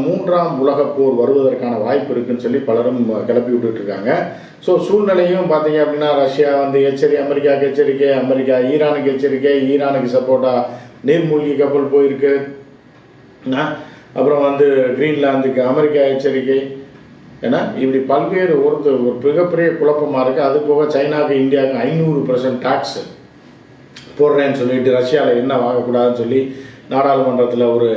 மூன்றாம் உலகப் போர் வருவதற்கான வாய்ப்பு இருக்குன்னு சொல்லி பலரும் கிளப்பி விட்டுட்டு இருக்காங்க ஸோ சூழ்நிலையும் பார்த்தீங்க அப்படின்னா ரஷ்யா வந்து எச்சரி அமெரிக்காவுக்கு எச்சரிக்கை அமெரிக்கா ஈரானுக்கு எச்சரிக்கை ஈரானுக்கு சப்போர்ட்டாக நீர்மூழ்கி கப்பல் போயிருக்கு. அப்புறம் வந்து கிரீன்லாந்துக்கு அமெரிக்கா எச்சரிக்கை. ஏன்னா இப்படி பல்வேறு ஒருத்தர் ஒரு மிகப்பெரிய குழப்பமாக இருக்குது அது போக சைனாவுக்கு இந்தியாவுக்கு ஐநூறு பர்சன்ட் டேக்ஸ் போடுறேன்னு சொல்லிட்டு ரஷ்யாவில் என்ன வாங்கக்கூடாதுன்னு சொல்லி நாடாளுமன்றத்தில் ஒரு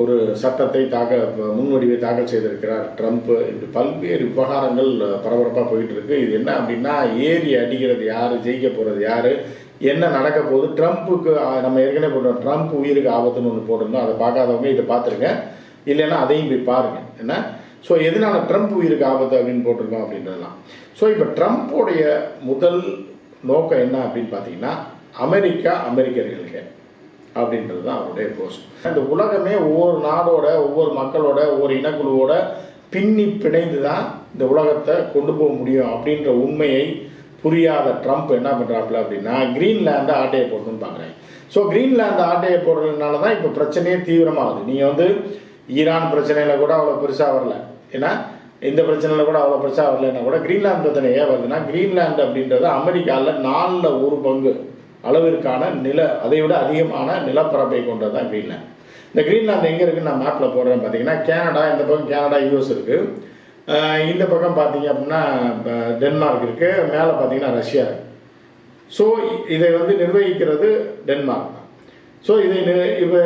ஒரு சட்டத்தை தாக்கல் முன்வடிவை தாக்கல் செய்திருக்கிறார் ட்ரம்ப் இப்படி பல்வேறு விவகாரங்கள் பரபரப்பாக போயிட்டு இருக்கு. இது என்ன அப்படின்னா ஏறி அடிக்கிறது யார் ஜெயிக்க போகிறது யார் என்ன நடக்க போகுது ட்ரம்ப்புக்கு நம்ம ஏற்கனவே போட்டோம் ட்ரம்ப் உயிருக்கு ஆபத்துன்னு ஒன்று போட்டிருந்தோம். அதை பார்க்காதவங்க இதை பார்த்துருங்க. இல்லைன்னா அதையும் போய் பாருங்க. என்ன? ஸோ எதனால ட்ரம்ப் உயிருக்கு ஆபத்து அப்படின்னு போட்டிருக்கோம் அப்படின்றதுலாம் ஸோ இப்போ ட்ரம்ப்போடைய முதல் நோக்கம் என்ன அப்படின்னு பார்த்தீங்கன்னா அமெரிக்கா அமெரிக்கர்களுக்கு. அப்படின்றது தான் அவருடைய போஸ்ட் இந்த உலகமே ஒவ்வொரு நாடோட ஒவ்வொரு மக்களோட ஒவ்வொரு இனக்குழுவோட பின்னி பிணைந்து தான் இந்த உலகத்தை கொண்டு போக முடியும் அப்படின்ற உண்மையை புரியாத ட்ரம்ப் என்ன பண்ணுறாப்புல அப்படின்னா கிரீன்லாண்டை ஆட்டையை போடணும்னு பார்க்குறேன் ஸோ கிரீன்லாந்து ஆட்டையை போடுறதுனால தான் இப்போ பிரச்சனையே தீவிரமாகுது. நீங்கள் வந்து ஈரான் பிரச்சனையில் கூட அவ்வளோ பெருசாக வரல. ஏன்னா இந்த பிரச்சனையில் கூட அவ்வளோ பெருசாக வரலன்னா கூட கிரீன்லாந்து பிரச்சனை ஏன் வருதுன்னா கிரீன்லாந்து அப்படின்றது அமெரிக்காவில் நாலில் ஒரு பங்கு. அளவிற்கான நில அதை விட அதிகமான நிலப்பரப்பை கொண்டது தான் கிரீன்லாந்து இந்த கிரீன்லாந்து எங்கே இருக்குன்னு நான் மேப்பில் போடுறேன் பார்த்தீங்கன்னா கேனடா இந்த பக்கம் கேனடா யூஎஸ் இருக்குது இந்த பக்கம் பார்த்தீங்க அப்படின்னா டென்மார்க் இருக்குது மேலே பார்த்தீங்கன்னா ரஷ்யா இருக்குது ஸோ இதை வந்து நிர்வகிக்கிறது டென்மார்க் ஸோ இதை இப்போ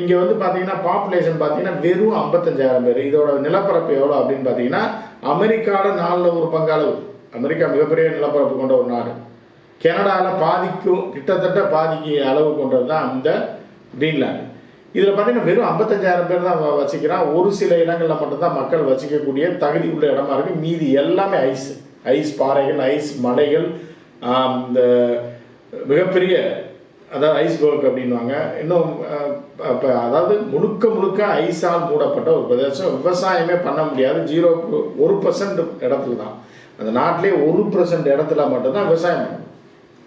இங்கே வந்து பார்த்தீங்கன்னா பாப்புலேஷன் பார்த்தீங்கன்னா வெறும் ஐம்பத்தஞ்சாயிரம் பேர். இதோட நிலப்பரப்பு எவ்வளோ அப்படின்னு பார்த்தீங்கன்னா அமெரிக்காவில் நாலில் ஒரு பங்காளவு அமெரிக்கா மிகப்பெரிய நிலப்பரப்பு கொண்ட ஒரு நாடு. கனடாவில் பாதிக்கும் கிட்டத்தட்ட பாதிக்கு அளவு கொண்டது தான் அந்த கிரீன்லாண்டு இதில் பார்த்தீங்கன்னா வெறும் ஐம்பத்தஞ்சாயிரம் பேர் தான் வ- வசிக்கிறான். ஒரு சில இடங்களில் மட்டும்தான் மக்கள் வசிக்கக்கூடிய தகுதி உள்ள இடமா இருக்கு. மீதி எல்லாமே ஐஸ் ஐஸ் பாறைகள் ஐஸ் மலைகள் இந்த மிகப்பெரிய அதாவது ஐஸ்பர்க் அப்படின்வாங்க இன்னும் இப்போ அதாவது முழுக்க முழுக்க ஐஸால் மூடப்பட்ட ஒரு பிரதேசம். விவசாயமே பண்ண முடியாது. ஜீரோ ஒரு பர்சன்ட் இடத்துல தான் அந்த நாட்டிலே ஒரு பர்சன்ட் இடத்துல மட்டும்தான் விவசாயம் பண்ணும்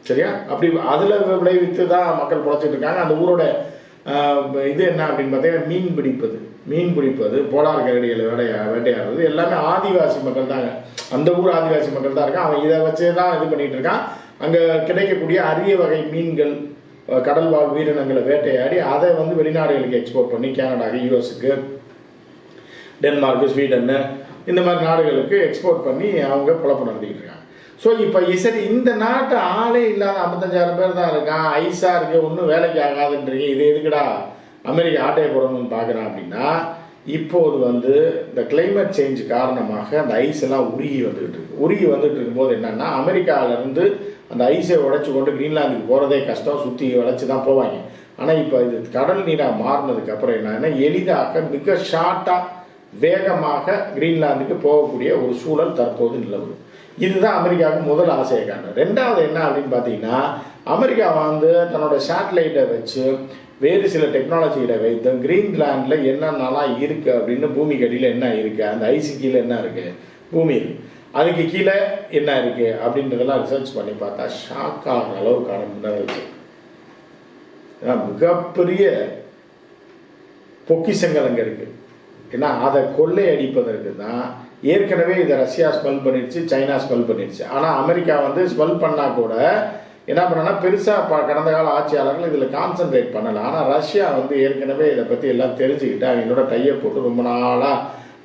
சரியா? அப்படி அதில் விளைவித்து தான் மக்கள் பிழைச்சிட்டு இருக்காங்க. அந்த ஊரோட இது என்ன அப்படின்னு பார்த்தீங்கன்னா மீன் பிடிப்பது. மீன் பிடிப்பது போலார் கரடிகளை வேட்டையா வேட்டையாடுறது எல்லாமே ஆதிவாசி மக்கள் தாங்க. அந்த ஊர் ஆதிவாசி மக்கள் தான் இருக்கான் அவன் இதை வச்சே தான் இது பண்ணிட்டு இருக்கான். அங்கே கிடைக்கக்கூடிய அரிய வகை மீன்கள் கடல் வாழ் உயிரினங்களை வேட்டையாடி அதை வந்து வெளிநாடுகளுக்கு எக்ஸ்போர்ட் பண்ணி கனடாக்கு யூஎஸுக்கு டென்மார்க்கு ஸ்வீடன்னு இந்த மாதிரி நாடுகளுக்கு எக்ஸ்போர்ட் பண்ணி அவங்க குழப்பம் நடத்திக்கிட்டு இருக்காங்க. ஸோ இப்போ சரி இந்த நாட்டு ஆளே இல்லாத ஐம்பத்தஞ்சாயிரம் பேர் தான் இருக்கான். ஐஸாக இருக்கு ஒன்றும் வேலைக்கு ஆகாதுன்றீங்க இது எதுக்குடா? அமெரிக்கா ஆட்டையை போடணும்னு பார்க்குறான் அப்படின்னா இப்போது வந்து இந்த கிளைமேட் சேஞ்ச் காரணமாக அந்த ஐஸ் எல்லாம் உருகி வந்துகிட்டு இருக்கு. உருகி வந்துட்டு இருக்கும்போது என்னன்னா அமெரிக்காவிலேருந்து அந்த ஐஸை உடைச்சி கொண்டு கிரீன்லாந்துக்கு போகிறதே கஷ்டம். சுற்றி உடைச்சி தான் போவாங்க. ஆனால் இப்போ இது கடல் நீராக மாறினதுக்கப்புறம் என்னென்னா என்னன்னா எளிதாக மிக ஷார்ட்டாக வேகமாக கிரீன்லாந்துக்கு போகக்கூடிய ஒரு சூழல் தற்போது நிலவுது. இதுதான் அமெரிக்காவுக்கு முதல் ஆசையை காரணம் ரெண்டாவது என்ன அப்படின்னு பார்த்தீங்கன்னா அமெரிக்கா வந்து தன்னோட சேட்டலைட்டை வச்சு வேறு சில டெக்னாலஜிகளை வைத்து கிரீன்லாண்டில் என்னென்னலாம் இருக்குது அப்படின்னு பூமிக்கு அடியில் என்ன இருக்குது அந்த ஐசி கீழே என்ன இருக்குது பூமி அதுக்கு கீழே என்ன இருக்குது அப்படின்றதெல்லாம் ரிசர்ச் பண்ணி பார்த்தா ஷாக் ஆகிற அளவுக்கான முன்னேறல் ஏன்னா மிகப்பெரிய பொக்கிஷங்கள் அங்கே இருக்குது ஏன்னா அதை கொள்ளை அடிப்பதற்கு தான் ஏற்கனவே இதை ரஷ்யா ஸ்மெல் பண்ணிடுச்சு சைனா ஸ்மெல் பண்ணிடுச்சு ஆனால் அமெரிக்கா வந்து ஸ்மெல் பண்ணால் கூட என்ன பண்ணனா பெருசாக ப கடந்த கால ஆட்சியாளர்கள் இதில் கான்சென்ட்ரேட் பண்ணலை. ஆனால் ரஷ்யா வந்து ஏற்கனவே இதை பற்றி எல்லாம் தெரிஞ்சுக்கிட்டு அவங்களோட டையை போட்டு ரொம்ப நாளாக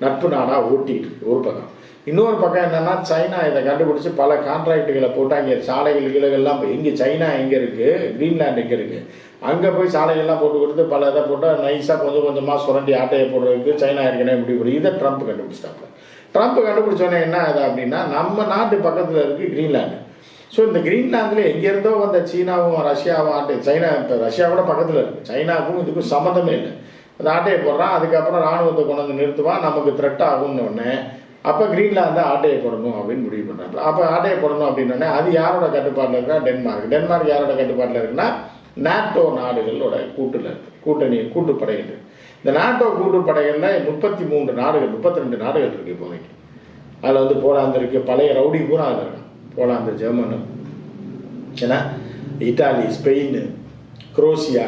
நட்பு நாடாக ஓட்டிகிட்டு இருக்கு. ஒரு பக்கம். இன்னொரு பக்கம் என்னென்னா சைனா இதை கண்டுபிடிச்சி பல கான்ட்ராக்டுகளை போட்டு அங்கே சாலைகள் கீழெல்லாம் எங்கே சைனா எங்கே இருக்குது க்ரீன்லேண்ட் எங்கே இருக்குது அங்கே போய் சாலைகள்லாம் போட்டு கொடுத்து பல இதை போட்டு நைஸாக கொஞ்சம் கொஞ்சமாக சுரண்டி ஆட்டையை போடுறதுக்கு சைனா ஏற்கனவே முடிவு இதை ட்ரம்ப் கண்டுபிடிச்சிட்டாங்க ட்ரம்ப் கண்டுபிடிச்சோன்னே என்ன ஆகுது அப்படின்னா நம்ம நாட்டு பக்கத்தில் இருக்குது கிரீன்லாண்டு ஸோ இந்த கிரீன்லாந்தில் எங்கேருந்தோ வந்த சீனாவும் ரஷ்யாவும் ஆட்டை சைனா இப்போ ரஷ்யாவோட பக்கத்தில் இருக்குது சைனாவுக்கும் இதுக்கும் சம்மந்தமே இல்லை. அந்த ஆட்டையை போடுறான் அதுக்கப்புறம் ராணுவத்தை கொண்டு வந்து நிறுத்துவான் நமக்கு த்ரெட் ஆகும்னு உடனே அப்போ கிரீன்லாந்து ஆட்டையை போடணும் அப்படின்னு முடிவு பண்ணுறாங்க அப்போ ஆட்டையை போடணும் அப்படின்னோடனே அது யாரோட கட்டுப்பாட்டில் இருக்கா டென்மார்க் டென்மார்க் யாரோட கட்டுப்பாட்டில் இருக்குன்னா நாட்டோ நாடுகளோட கூட்டில் கூட்டணி கூட்டுப்படைகள் இந்த நாட்டோ கூட்டுப்படைகளில் முப்பத்தி மூன்று நாடுகள் முப்பத்தி ரெண்டு நாடுகள் இருக்குது இப்போதைக்கு. அதில் வந்து போலாந்து இருக்குது பழைய ரவுடி பூரா அதில் இருக்கான் போலாந்து ஜெர்மனு. ஏன்னா இத்தாலி ஸ்பெயின் குரோசியா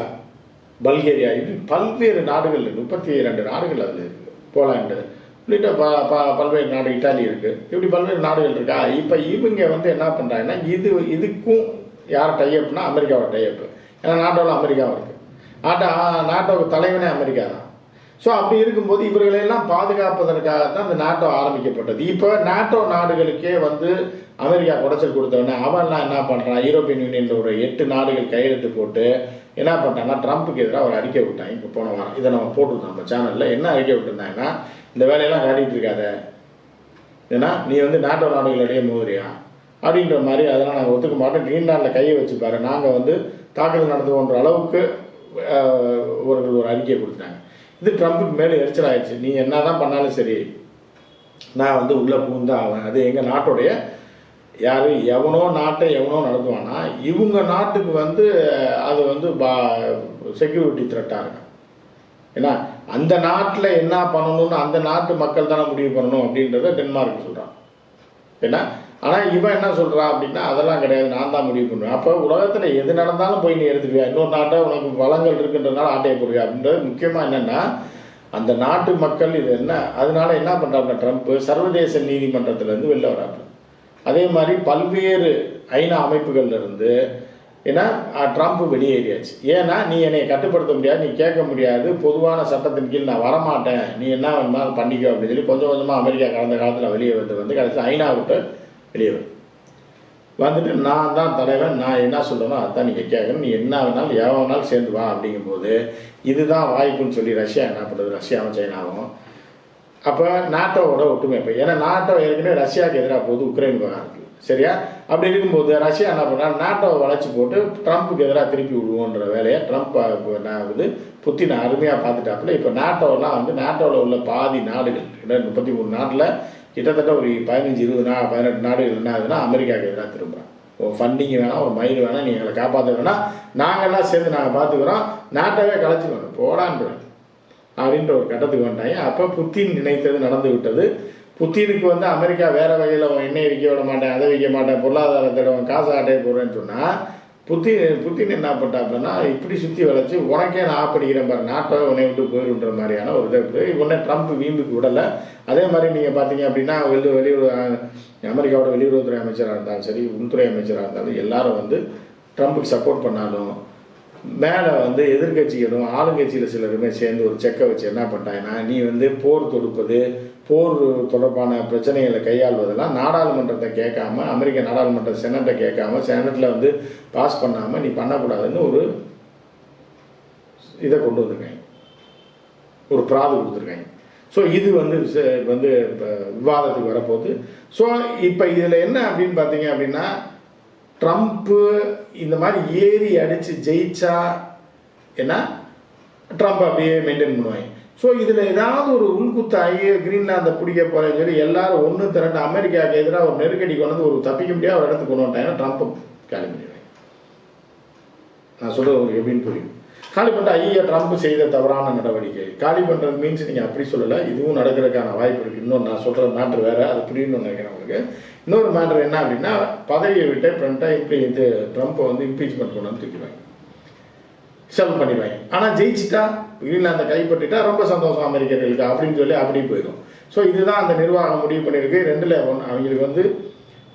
பல்கேரியா இப்படி பல்வேறு நாடுகள் முப்பத்தி ரெண்டு நாடுகள் அதில் இருக்குது போலாண்டு உள்ளிட்ட ப ப பல்வேறு நாடு இட்டாலி இருக்குது இப்படி பல்வேறு நாடுகள் இருக்கா? இப்போ இவங்க வந்து என்ன பண்ணுறாங்கன்னா இது இதுக்கும் யார் டைஅப்னா அமெரிக்காவோட டைஅப் ஏன்னா நாட்டோவில் அமெரிக்காவும் இருக்குது நாட்டோ நாட்டோட தலைவனே அமெரிக்கா தான் ஸோ அப்படி இருக்கும்போது இவர்களெல்லாம் பாதுகாப்பதற்காகத்தான் இந்த நாட்டோ ஆரம்பிக்கப்பட்டது. இப்போ நாட்டோ நாடுகளுக்கே வந்து அமெரிக்கா குடைச்சல் கொடுத்தவொடனே அவன்லாம் என்ன பண்ணுறான் யூரோப்பியன் யூனியனில் ஒரு எட்டு நாடுகள் கையெழுத்து போட்டு என்ன பண்ணிட்டாங்கன்னா ட்ரம்ப்புக்கு எதிராக அவர் அறிக்கை விட்டாங்க இப்போ போன வாரம் இதை நம்ம போட்டிருந்தோம் நம்ம சேனலில் என்ன அறிக்கை விட்டுருந்தாங்கன்னா இந்த வேலையெல்லாம் காட்டிகிட்டு இருக்காத. ஏன்னா நீ வந்து நாட்டோ நாடுகளிடையே மோதுறியா? அப்படின்ற மாதிரி அதெல்லாம் நாங்கள் ஒத்துக்க மாட்டோம் கிரீன்லாண்டில் கையை வச்சுப்பாரு நாங்கள் வந்து தாக்குதல் நடத்துவோன்ற அளவுக்கு அவர்கள் ஒரு அறிக்கையை கொடுத்தாங்க இது ட்ரம்ப்புக்கு மேலே எரிச்சல் ஆயிடுச்சு. நீ என்ன தான் பண்ணாலும் சரி நான் வந்து உள்ளே பூந்தான் ஆவேன். அது எங்கள் நாட்டுடைய யார் எவனோ நாட்டை எவனோ நடத்துவானா இவங்க நாட்டுக்கு வந்து அது வந்து பா செக்யூரிட்டி த்ரெட்டாக இருக்கும். ஏன்னா அந்த நாட்டில் என்ன பண்ணணும்னு அந்த நாட்டு மக்கள் தானே முடிவு பண்ணணும் அப்படின்றத டென்மார்க் சொல்கிறான் ஏன்னா ஆனால் இவன் என்ன சொல்கிறான் அப்படின்னா அதெல்லாம் கிடையாது நான் தான் முடிவு பண்ணுவேன். அப்போ உலகத்தில் எது நடந்தாலும் போய் நீ எடுத்துக்குவியா இன்னொரு நாட்டை உனக்கு வளங்கள் இருக்குன்றதுனால ஆட்டையை போடுவியா? அப்படின்றது முக்கியமாக என்னென்னா அந்த நாட்டு மக்கள் இது என்ன? அதனால என்ன பண்ணுறாங்க ட்ரம்ப்? சர்வதேச நீதிமன்றத்திலேருந்து வெளில வராங்க அதே மாதிரி பல்வேறு ஐநா அமைப்புகள்லேருந்து ஏன்னா ட்ரம்ப் வெளியேறியாச்சு. ஏன்னா நீ என்னை கட்டுப்படுத்த முடியாது நீ கேட்க முடியாது பொதுவான சட்டத்தின் கீழ் நான் வரமாட்டேன் நீ என்ன வேணுமா பண்ணிக்கோ அப்படின்னு சொல்லி கொஞ்சம் கொஞ்சமாக அமெரிக்கா கடந்த காலத்தில் வெளியே வந்து வந்து கடைசி ஐநா விட்டு வெளியே வருது வந்துட்டு நான் தான் தலைவன் நான் என்ன சொல்லணும் அதான் நீங்கள் கேட்கணும். நீ என்ன வேணாலும் எவன் வேணாலும் சேர்ந்து வா அப்படிங்கும்போது இதுதான் வாய்ப்புன்னு சொல்லி ரஷ்யா என்ன பண்ணுறது ரஷ்யாவும் சைனாவும் அப்போ நாட்டோவோட ஒற்றுமை இப்போ ஏன்னா நாட்டோ ஏற்கனவே ரஷ்யாவுக்கு எதிராக போகுது உக்ரைன் விவகாரத்துக்கு சரியா? அப்படி இருக்கும்போது ரஷ்யா என்ன பண்ணா நாட்டோவை வளைச்சி போட்டு ட்ரம்ப்புக்கு எதிராக திருப்பி விடுவோன்ற வேலையை ட்ரம்ப் இப்போ நான் வந்து புத்தின அருமையாக பார்த்துட்டாப்புல. இப்போ நாட்டோலாம் வந்து நாட்டோவில் உள்ள பாதி நாடுகள் முப்பத்தி மூணு நாட்டில் கிட்டத்தட்ட ஒரு பதினஞ்சு இருபது நா பதினெட்டு நாடுகள் என்ன ஆகுதுன்னா அமெரிக்காவுக்கு எதிராக திரும்புகிறான் ஒரு ஃபண்டிங் வேணாம் ஒரு மயில் வேணாம் நீங்கள் எங்களை காப்பாற்ற வேணாம் நாங்கள்லாம் சேர்ந்து நாங்கள் பார்த்துக்குறோம் நாட்டவே கலைச்சிக்கணும் போடான்னு அப்படின்ற ஒரு கட்டத்துக்கு வந்துட்டாங்க. அப்போ புத்தின் நினைத்தது நடந்து விட்டது. புத்தினுக்கு வந்து அமெரிக்கா வேறு வகையில் எண்ணெய் விற்க விட மாட்டேன் அதை விற்க மாட்டேன் பொருளாதாரத்திடம் காசு ஆட்டையை போடுறேன்னு சொன்னால் புத்தி புத்தின் என்ன பண்ணாப்பன்னா இப்படி சுற்றி வளைச்சு உனக்கே நான் ஆப்படிக்கிறேன் மாதிரி நாட்டை உன்னை விட்டு போயிடுன்ற மாதிரியான ஒரு இதை உடனே ட்ரம்ப் வீம்புக்கு விடலை. அதே மாதிரி நீங்கள் பார்த்தீங்க அப்படின்னா வெளி வெளியுறவு அமெரிக்காவோட வெளியுறவுத்துறை அமைச்சராக இருந்தாலும் சரி உள்துறை அமைச்சராக இருந்தாலும் எல்லாரும் வந்து ட்ரம்ப்புக்கு சப்போர்ட் பண்ணாலும் மேலே வந்து எதிர்கட்சிகளும் ஆளுங்கட்சியில் சிலருமே சேர்ந்து ஒரு செக்கை வச்சு என்ன பண்ணிட்டாங்கன்னா நீ வந்து போர் தொடுப்பது போர் தொடர்பான பிரச்சனைகளை கையாள்வதெல்லாம் நாடாளுமன்றத்தை கேட்காம அமெரிக்க நாடாளுமன்ற செனட்டை கேட்காம செனட்டில் வந்து பாஸ் பண்ணாமல் நீ பண்ணக்கூடாதுன்னு ஒரு இதை கொண்டு வந்திருக்காங்க. ஒரு பிராது கொடுத்துருக்காங்க. ஸோ இது வந்து ச- வந்து இப்போ விவாதத்துக்கு வரப்போகுது. ஸோ இப்போ இதில் என்ன அப்படின்னு பார்த்தீங்க அப்படின்னா ட்ரம்ப்பு இந்த மாதிரி ஏறி அடித்து ஜெயிச்சா என்ன? ட்ரம்ப் அப்படியே மெயின்டைன் பண்ணுவாங்க. ஸோ இதில் ஏதாவது ஒரு உள்குத்து ஆகி கிரீன்லாந்தை பிடிக்க போகிறேன்னு சொல்லி எல்லாரும் ஒன்று திரண்டு அமெரிக்காவுக்கு எதிராக ஒரு நெருக்கடி கொண்டு வந்து ஒரு தப்பிக்க முடியாத ஒரு இடத்துக்கு கொண்டு வந்துட்டாங்கன்னா ட்ரம்ப்பை காலி பண்ணிடுவாங்க. நான் சொல்கிறது உங்களுக்கு எப்படின்னு புரியும். காலி பண்ணிட்டு ஐயா ட்ரம்ப் செய்த தவறான நடவடிக்கை. காலி பண்ணுறது மீன்ஸ் நீங்கள் அப்படி சொல்லலை இதுவும் நடக்கிறதுக்கான வாய்ப்பு இருக்குது இன்னொன்று நான் சொல்கிற மேட்ரு வேறு அது புரியணும்னு நினைக்கிறேன் உங்களுக்கு. இன்னொரு மேட்ரு என்ன அப்படின்னா பதவியை விட்டு ப்ரெண்ட்டாக இப்படி இது ட்ரம்ப்பை வந்து இம்பீச்மெண்ட் கொண்டு வந்து தூக்கிடுவாங்க செல் பண்ணிடுவாங்க ஆனால் ஜெயிச்சிட்டா கிரீன்லாந்தை கைப்பற்றிட்டா ரொம்ப சந்தோஷம் அமெரிக்கர்களுக்கு. அப்படின்னு சொல்லி அப்படி போயிடும். ஸோ இதுதான் அந்த நிர்வாகம் முடிவு பண்ணியிருக்கு. ரெண்டில் ஒன்று அவங்களுக்கு வந்து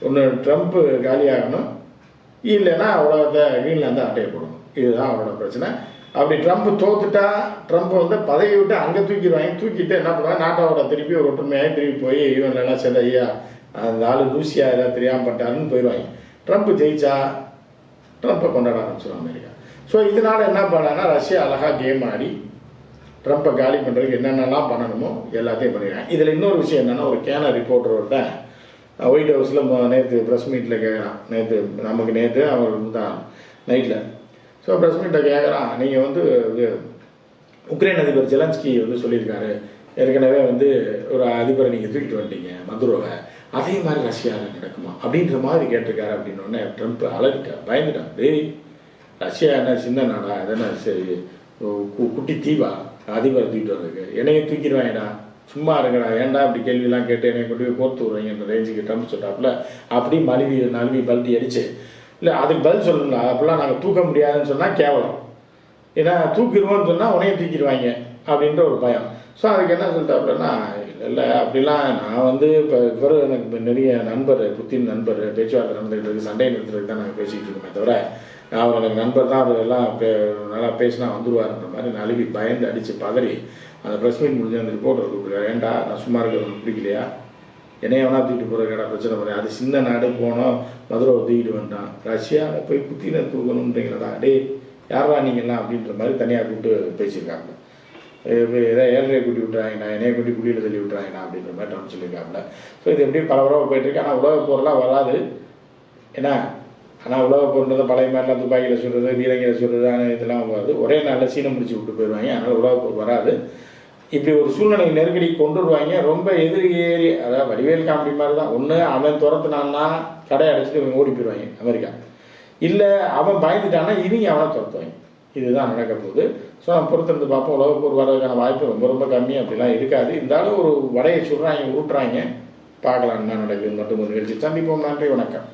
ஒன்று ட்ரம்ப்பு காலியாகணும். இல்லைன்னா உலகத்தை கிரீன்லாந்தை அட்டையை போடணும். இதுதான் அவரோட பிரச்சனை. அப்படி ட்ரம்ப் தோத்துட்டா ட்ரம்ப் வந்து பதவி விட்டு அங்கே தூக்கிடுவாங்க. தூக்கிட்டு என்ன பண்ணுவாங்க? நாட்டாவோட திருப்பி ஒரு ஒற்றுமையாக திருப்பி போய் இவன் எல்லாம் சரி ஐயா அந்த ஆள் லூசியா எதாவது தெரியாமல் பட்டாருன்னு போயிடுவாங்க. ட்ரம்ப் ஜெயிச்சா ட்ரம்ப்பை கொண்டாட ஆரம்பிச்சிடும் அமெரிக்கா. ஸோ இதனால என்ன பண்ணான்னா ரஷ்யா அழகாக கேம் ஆடி ட்ரம்ப்பை காலி பண்ணுறதுக்கு என்னென்னலாம் பண்ணணுமோ எல்லாத்தையும் பண்ணிடுறாங்க இதில் இன்னொரு விஷயம் என்னென்னா ஒரு கேன ரிப்போர்ட்டர் ஒருத்தன் ஒயிட் ஹவுஸில் நேற்று ப்ரெஸ் மீட்டில் கேட்குறான் நேற்று நமக்கு நேற்று அவர் தான் நைட்டில் ஸோ ப்ரெஸ் மீட்டில் கேட்குறான் நீங்கள் வந்து இது உக்ரைன் அதிபர் ஜெலன்ஸ்கி வந்து சொல்லியிருக்காரு. ஏற்கனவே வந்து ஒரு அதிபரை நீங்கள் தூக்கிட்டு வந்துட்டீங்க மதுரோவை அதே மாதிரி ரஷ்யாவில் நடக்குமா? அப்படின்ற மாதிரி கேட்டிருக்காரு அப்படின்னு உடனே ட்ரம்ப் அலறிட்டார். பயந்துட்டான் டேய் ரஷ்யா என்ன சின்ன நாடா? அதென்ன சரி? குட்டி தீவா? அதிபரை தூக்கிட்டு வர்றதுக்கு. என்னையும் தூக்கிடுவாங்கடா சும்மா இருங்கடா. ஏன்டா இப்படி கேள்விலாம் கேட்டு என்னை கொண்டு போய் கோர்த்து விடுறீங்கன்ற ரேஞ்சுக்கு ட்ரம்ப் சொல்லிட்டாப்புல அப்படி மழுவி நழுவி பல்ட்டி அடிச்சு இல்லை அதுக்கு பதில் சொல்லணும்ல அப்படிலாம் நாங்கள் தூக்க முடியாதுன்னு சொன்னால் கேவலம். ஏன்னா தூக்கிடுவோம்னு சொன்னால் உனையே தூக்கிடுவாங்க அப்படின்ற ஒரு பயம். ஸோ அதுக்கு என்ன சொல்லிட்டாப்புலன்னா இல்லை இல்லை அப்படிலாம் நான் வந்து இப்போ இவர் எனக்கு நிறைய நண்பர் புத்தின் நண்பர் பேச்சுவார்த்தை நடந்துகிட்டு இருக்கு சண்டை நிறுத்துறதுக்கு தான் நாங்கள் பேசிக்கிட்டு இருக்கோமே தவிர அவர் எனக்கு நண்பர் தான் அவர் எல்லாம் பே நல்லா பேசினா வந்துருவாருன்ற மாதிரி நழுவி பயந்து அடித்து பதறி அந்த ப்ரெஸ் மீட் முடிஞ்சு அந்த ரிப்போர்ட்டர் கூப்பிட்டுருக்காரு ஏன்டா நான் சும்மா இருக்கிறது பிடிக்கலையா? என்னைய வேணா தூக்கிட்டு போகிற பிரச்சனை பண்ணி அது சின்ன நாடு போனோம் மதுரை தூக்கிட்டு வந்துட்டான். ரஷ்யாவில் போய் புத்தின தூக்கணுன்றீங்களா டேய் யாரா நீங்கள்லாம் அப்படின்ற மாதிரி தனியாக கூப்பிட்டு பேசியிருக்காங்க ஏதாவது ஏழரை கூட்டி விட்டுறாங்கண்ணா என்னைய கூட்டி குடியில் தள்ளி விட்டுறாங்கண்ணா அப்படின்ற மாதிரி ட்ரம்ப் சொல்லியிருக்காப்புல ஸோ இது எப்படி பல உறவு போயிட்டுருக்கு ஆனால் உலக போரெலாம் வராது. ஏன்னா ஆனால் உலக போர்ன்றது பழைய மாதிரிலாம் துப்பாக்கியில் சொல்கிறது வீரங்கியில் சொல்கிறது ஆனால் இதெல்லாம் வராது ஒரே நாளில் சீனம் முடிச்சு விட்டு போயிடுவாங்க. அதனால் உலக போர் வராது. இப்படி ஒரு சூழ்நிலை நெருக்கடி கொண்டு வருவாங்க. ரொம்ப எதிரி ஏறி அதாவது வடிவேல் காமெடி மாதிரி தான் ஒன்று அவன் துரத்துனான்னா கடை அடைச்சிட்டு இவங்க ஓடி போயிடுவாங்க அமெரிக்கா. இல்லை அவன் பயந்துட்டான்னா இவங்க அவனை துரத்துவாங்க. இதுதான் நடக்க போகுது. ஸோ நம்ம பொறுத்திருந்து பார்ப்போம். உலக போர் வர்றதுக்கான வாய்ப்பு ரொம்ப ரொம்ப கம்மி. அப்படிலாம் இருக்காது. இருந்தாலும் ஒரு வடையை சுடுறாங்க ஊட்டுறாங்க. பார்க்கலாம் என்ன நடக்குது மட்டும் ஒரு நிகழ்ச்சி சந்திப்போம். நன்றி வணக்கம்.